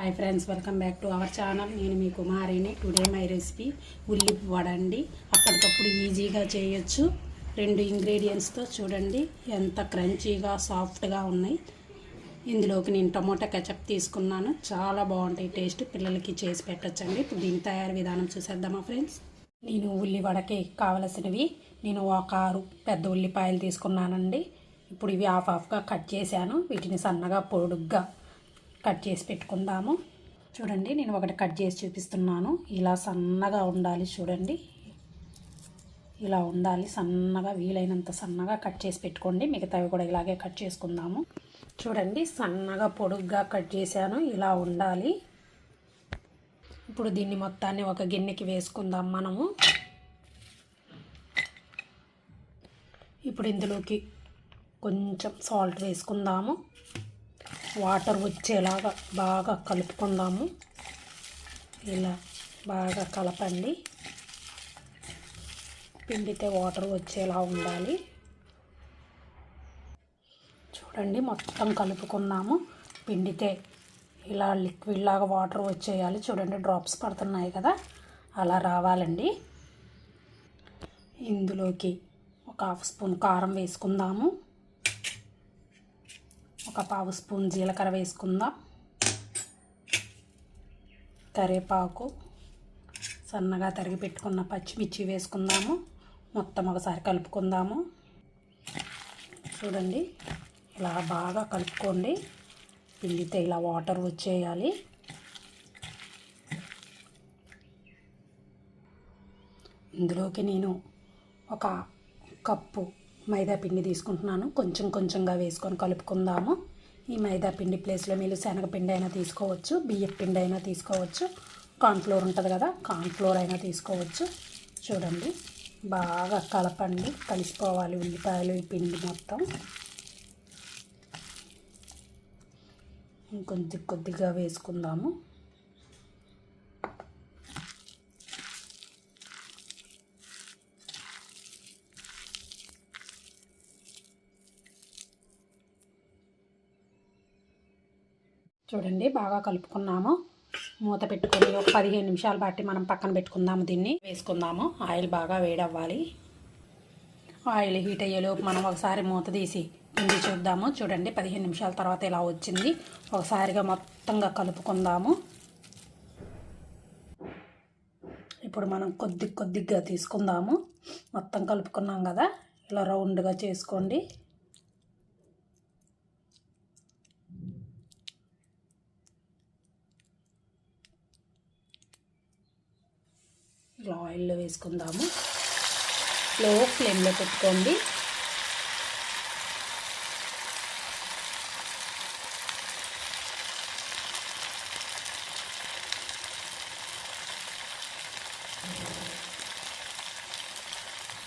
Hi friends welcome back to our channel. నేను మీ కుమారిని. టుడే మై రెసిపీ ఉల్లి వడండి అప్పటికప్పుడు ఈజీగా చేయొచ్చు. రెండు ఇంగ్రీడియంట్స్తో చూడండి. ఎంత క్రంచీగా సాఫ్ట్గా ఉన్నాయి. ఇందులోకి నేను టమోటా కెచప్ తీసుకున్నాను. చాలా బాగుంటాయి. టేస్ట్ పిల్లలకి చేసి పెట్టచ్చండి. ఇప్పుడు దీని తయారీ విధానం చూసేద్దామా ఫ్రెండ్స్? నేను ఉల్లి వడకి కావలసినవి. నేను ఒక ఆరు పెద్ద ఉల్లిపాయలు తీసుకున్నానండి. ఇప్పుడు ఇవి హాఫ్ హాఫ్గా కట్ చేశాను. వీటిని సన్నగా పొడుగ్గా కట్ చేసి పెట్టుకుందాము. చూడండి నేను ఒకటి కట్ చేసి చూపిస్తున్నాను. ఇలా సన్నగా ఉండాలి చూడండి. ఇలా ఉండాలి సన్నగా వీలైనంత సన్నగా కట్ చేసి పెట్టుకోండి. మిగతావి కూడా ఇలాగే కట్ చేసుకుందాము. చూడండి సన్నగా పొడుగ్గా కట్ చేశాను. ఇలా ఉండాలి. ఇప్పుడు దీన్ని మొత్తాన్ని ఒక గిన్నెకి వేసుకుందాం మనము. ఇప్పుడు ఇందులోకి కొంచెం సాల్ట్ వేసుకుందాము. వాటర్ వచ్చేలాగా బాగా కలుపుకుందాము. ఇలా బాగా కలపండి. పిండితే వాటర్ వచ్చేలా ఉండాలి. చూడండి మొత్తం కలుపుకున్నాము. పిండితే ఇలా లిక్విడ్ లాగా వాటర్ వచ్చేయాలి. చూడండి డ్రాప్స్ పడుతున్నాయి కదా. అలా రావాలండి. ఇందులోకి ఒక హాఫ్ స్పూన్ కారం వేసుకుందాము. ఒక పావు స్పూన్ జీలకర్ర వేసుకుందాం. కరివేపాకు సన్నగా తరిగి పెట్టుకున్న పచ్చిమిర్చి వేసుకుందాము. మొత్తం ఒకసారి కలుపుకుందాము. చూడండి ఇలా బాగా కలుపుకోండి. పిండితే ఇలా వాటర్ వచ్చేయాలి. ఇందులోకి నేను ఒక కప్పు మైదా పిండి తీసుకుంటున్నాను. కొంచెం కొంచెంగా వేసుకొని కలుపుకుందాము. ఈ మైదా పిండి ప్లేస్లో మీరు శనగపిండి అయినా తీసుకోవచ్చు బియ్యం పిండి అయినా తీసుకోవచ్చు. కార్న్ఫ్లోర్ ఉంటుంది కదా కార్న్ఫ్లోర్ అయినా తీసుకోవచ్చు. చూడండి బాగా కలపండి. కలిసిపోవాలి ఉల్లిపాయలు ఈ పిండి మొత్తం. ఇంకొద్ది కొద్దిగా వేసుకుందాము. చూడండి బాగా కలుపుకున్నాము. మూత పెట్టుకొని ఒక పదిహేను నిమిషాలు బట్టి మనం పక్కన పెట్టుకుందాము దీన్ని. వేసుకుందాము. ఆయిల్ బాగా వేడవ్వాలి. ఆయిల్ హీట్ అయ్యేలోపు మనం ఒకసారి మూత తీసి పిండి చూద్దాము. చూడండి పదిహేను నిమిషాల తర్వాత ఇలా వచ్చింది. ఒకసారిగా మొత్తంగా కలుపుకుందాము. ఇప్పుడు మనం కొద్ది కొద్దిగా తీసుకుందాము. మొత్తం కలుపుకున్నాం కదా. ఇలా రౌండ్గా చేసుకోండి. ఇలా ఆయిల్లో వేసుకుందాము. లో ఫ్లేమ్లో పెట్టుకోండి.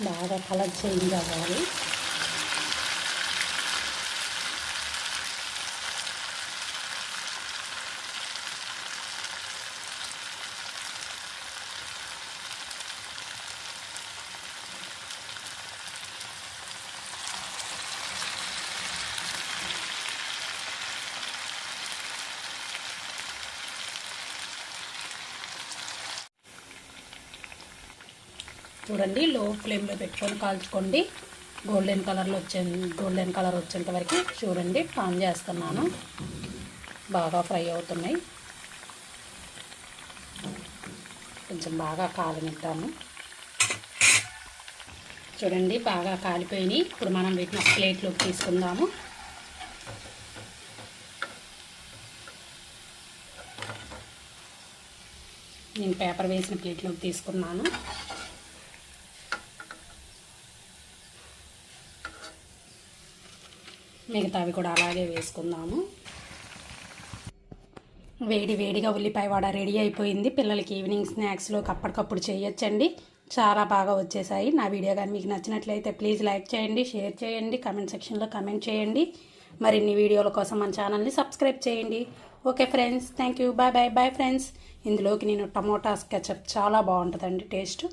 బాగా కలర్ చేంజ్ అవ్వాలి. చూడండి లో ఫ్లేమ్లో పెట్టుకొని కాల్చుకోండి. గోల్డెన్ కలర్లో వచ్చే గోల్డెన్ కలర్ వచ్చేంత వరకు చూడండి ఆన్ చేస్తున్నాను. బాగా ఫ్రై అవుతున్నాయి. కొంచెం బాగా కాలనిద్దాము చూడండి బాగా కాలిపోయినాయి. ఇప్పుడు మనం వీటిని ప్లేట్లోకి తీసుకుందాము. నేను పేపర్ వేసిన ప్లేట్లోకి తీసుకున్నాను. మిగతావి కూడా అలాగే వేసుకుందాము. వేడి వేడిగా ఉల్లిపాయ వడ రెడీ అయిపోయింది. పిల్లలకి ఈవినింగ్ స్నాక్స్లోకి అప్పటికప్పుడు చేయొచ్చండి. చాలా బాగా వచ్చేసాయి. నా వీడియో కానీ మీకు నచ్చినట్లయితే ప్లీజ్ లైక్ చేయండి షేర్ చేయండి కమెంట్ సెక్షన్లో కమెంట్ చేయండి. మరిన్ని వీడియోల కోసం మన ఛానల్ని సబ్స్క్రైబ్ చేయండి. Okay friends thank you bye bye bye friends. ఇందులోకి నేను టమోటాస్ కెచప్ చాలా బాగుంటుందండి టేస్ట్.